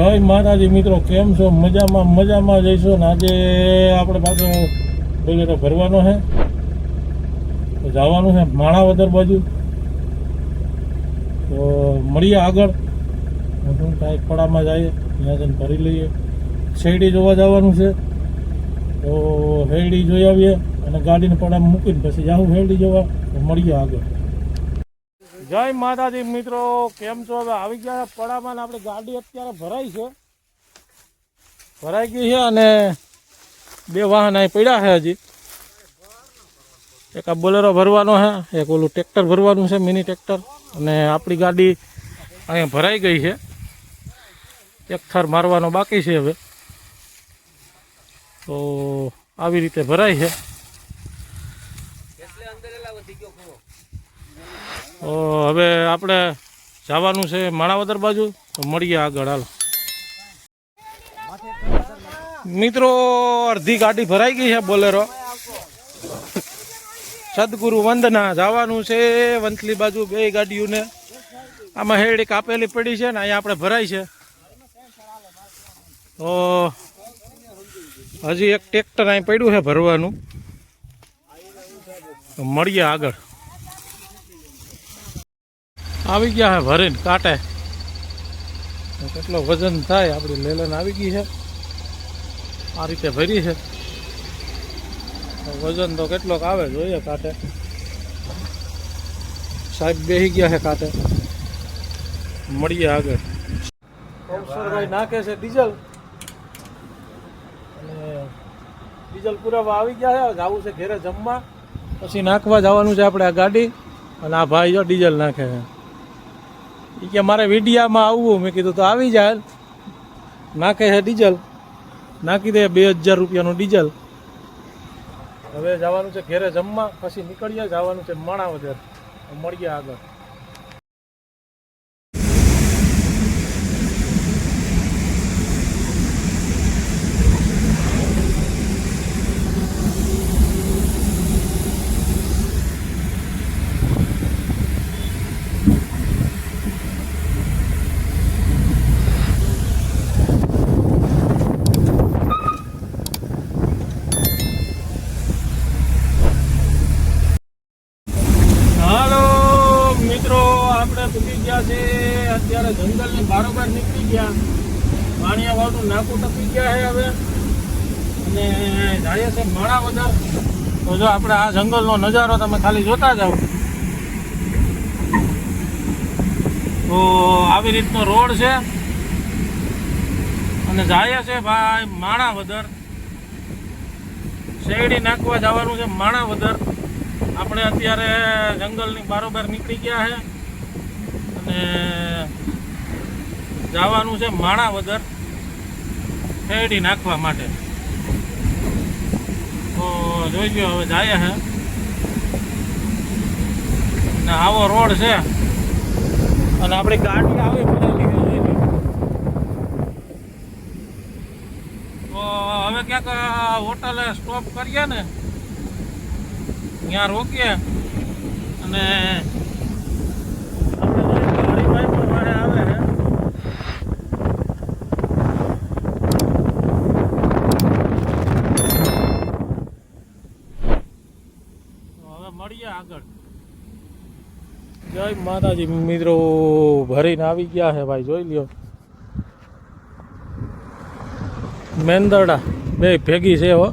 જય માતાજી મિત્રો, કેમ છો? મજામાં મજામાં જઈશું ને આજે આપણે પાછો બોલેરો ભરવાનો છે. જવાનું છે માણાવદર બાજુ. તો મળીએ આગળ. હું કાંઈક પડામાં જઈએ, ત્યાં જઈને ભરી લઈએ. શેરડી જોવા જવાનું છે. તો હેરડી જોઈ આવીએ અને ગાડીને પડામાં મૂકીને પછી જાઉં હેરડી જોવા. મળીએ આગળ. જય માતાજી મિત્રો, કેમ છો? હવે આવી ગયા પડામાં આપણી ગાડી અત્યારે ભરાઈ છે. ભરાઈ ગઈ છે અને બે વાહન અહીં પડ્યા છે હજી. એક આ બોલેરો ભરવાનો છે, એક ઓલું ટ્રેક્ટર ભરવાનું છે, મિની ટ્રેક્ટર. અને આપણી ગાડી અહીંયા ભરાઈ ગઈ છે. એક થર મારવાનો બાકી છે હવે. તો આવી રીતે ભરાય છે. હવે આપણે જવાનું છે માણાવદર બાજુ. તો મળીએ આગળ, હાલો. મિત્રો, અડધી ગાડી ભરાઈ ગઈ છે બોલેરો. સદગુરુ વંદના જવાનું છે વંથલી બાજુ બે ગાડીઓને. આમાં હેડી કાપેલી પડી છે ને, અહીંયા આપણે ભરાય છે. તો હજી એક ટ્રેક્ટર અહીં પડ્યું છે ભરવાનું. મળીએ આગળ. આવી ગયા હે ભરીને કાંટે. કેટલો વજન થાય, આપણી લેલન આવી ગઈ છે આ રીતે ભરી છે વજન તો કેટલોક આવે જોઈએ કાંટે. સાહેબ બેસી ગયા છે કાંટે. મળીએ આગળ. અવસરભાઈ નાખે છે ડીઝલ. અને ડીઝલ પુરાવા આવી ગયા છે જવું છે ઘેરે જમવા. પછી નાખવા જવાનું છે આપણે આ ગાડી. અને આ ભાઈ જો ડીઝલ નાખે છે. એ કે મારે વીડિયામાં આવવું. મેં કીધું તો આવી જાય. નાખે છે ડીઝલ. નાખી દે બે હજાર રૂપિયાનું ડીઝલ. હવે જવાનું છે ઘેરે જમવા. પછી નીકળીએ. જવાનું છે માણાવદર. મળીએ આગળ હાલો મિત્રો પૂકી ગયા છે. અત્યારે જંગલની બારોબાર નીકળી ગયા. પાણીયા વાળું નાકું ટપી ગયા છે હવે. અને જાય છે માણા વધાર. તો જો આપણે આ જંગલનો નજારો તમે ખાલી જોતા જાઓ. તો આવી રીતનો રોડ છે. અને જાય છે ભાઈ માણાવદર શેરડી નાખવા જવાનું છે માણાવદર આપણે અત્યારે જંગલની બારોબાર નીકળી ગયા છે. અને જવાનું છે માણાવદર ફેરડી નાખવા માટે. તો જોઈ ગયો હવે જાય છે ને આવો રોડ છે. અને આપણી ગાડી આવે ભરેલી છે, જોઈ લો. તો હવે ક્યાંક હોટલે સ્ટોપ કરીએ ને. ત્યાં રોકીએ. અને આપણે જોઈએ કે હરિભાઈ પણ વારે આવે છે તો હવે મળીએ આગળ. જય માતાજી મિત્રો ભરીને આવી ગયા છે ભાઈ જોઈ લ્યો. મેંદરડા બે ભેગી છે હો.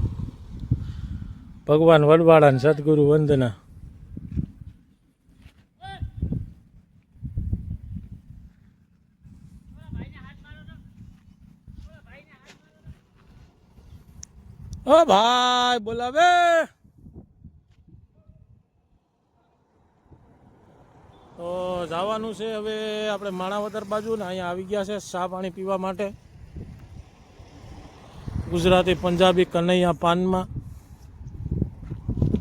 ભગવાન વડવાળા ને સદગુરુ વંદના. ઓ ભાઈ બોલાવે. તો જવાનું છે હવે આપણે માણાવદર બાજુ ને અહીંયા આવી ગયા છે ચા પાણી પીવા માટે. ગુજરાતી પંજાબી કનૈયા પાનમાં.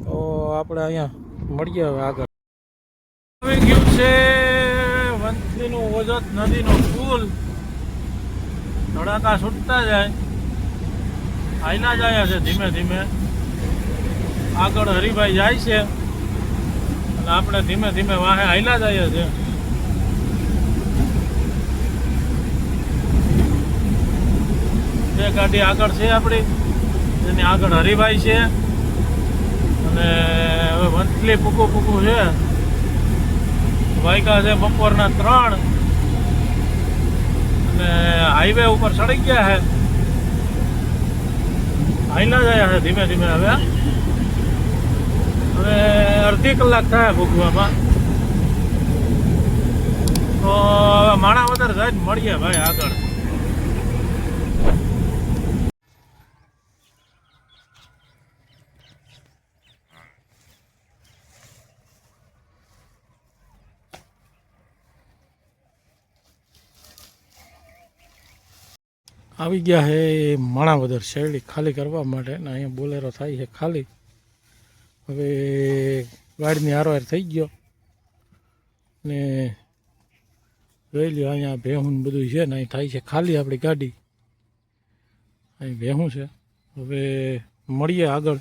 તો આપણે અહીંયા મળીએ હવે આગળ. આવી ગયું છે વંથલીનું ઓજત નદીનો પુલ. ધડાકા છૂટતા જાય. આઈના જાય છે ધીમે ધીમે. આગળ હરિભાઈ જાય છે. આપણે ધીમે ધીમે વાહે હાઈલા જઈએ છે બે ગાડી આગળ છે આપણી. એની આગળ હરિભાઈ છે. અને હવે વંથલી પૂકું પૂકું છે. વાયકા છે બપોરના ત્રણ. અને હાઈવે ઉપર ચડી ગયા છે. હાઈલા જાય છે ધીમે ધીમે હવે. હવે અડધી કલાક થાય ભૂગવામાં તો માણા વધારે જાય મળીએ ભાઈ આગળ. આવી ગયા હે માણાવદર શેરડી ખાલી કરવા માટે ને અહીંયા બોલેરો થાય છે ખાલી. હવે ગાડીની હારવાર થઈ ગયો. ને જોઈ લ્યો, અહીંયા ભેહું બધું છે ને, અહીં થાય છે ખાલી આપણી ગાડી. અહીં ભેહું છે. હવે મળીએ આગળ.